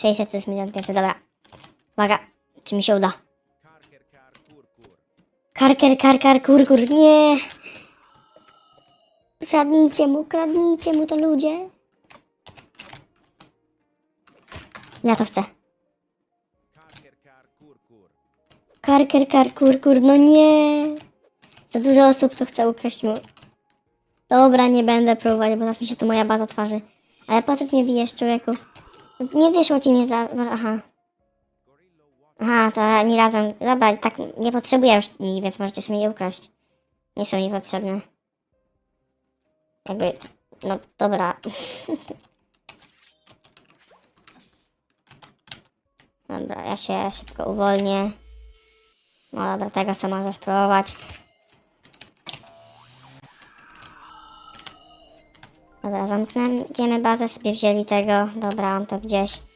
600 to jest milion 500, dobra. Uwaga, czy mi się uda? Karker, karkar, kurkur, nie! Kradnijcie mu, kradnijcie mu to ludzie. Ja to chcę. Karker, kar, kurkur, no nie! Za dużo osób to chce ukraść mu. Dobra, nie będę próbować, bo zaraz mi się tu moja baza twarzy. Ale po co ty mnie bijesz, człowieku? Nie wyszło ci mnie za... Aha. Aha, to ani razem. Dobra, tak nie potrzebuję już ich, więc możecie sobie je ukraść. Nie są mi potrzebne. Jakby... No, dobra. dobra, ja się szybko uwolnię. No dobra, tego sam możesz próbować. Dobra, zamkniemy bazę, sobie wzięli tego. Dobra, on to gdzieś.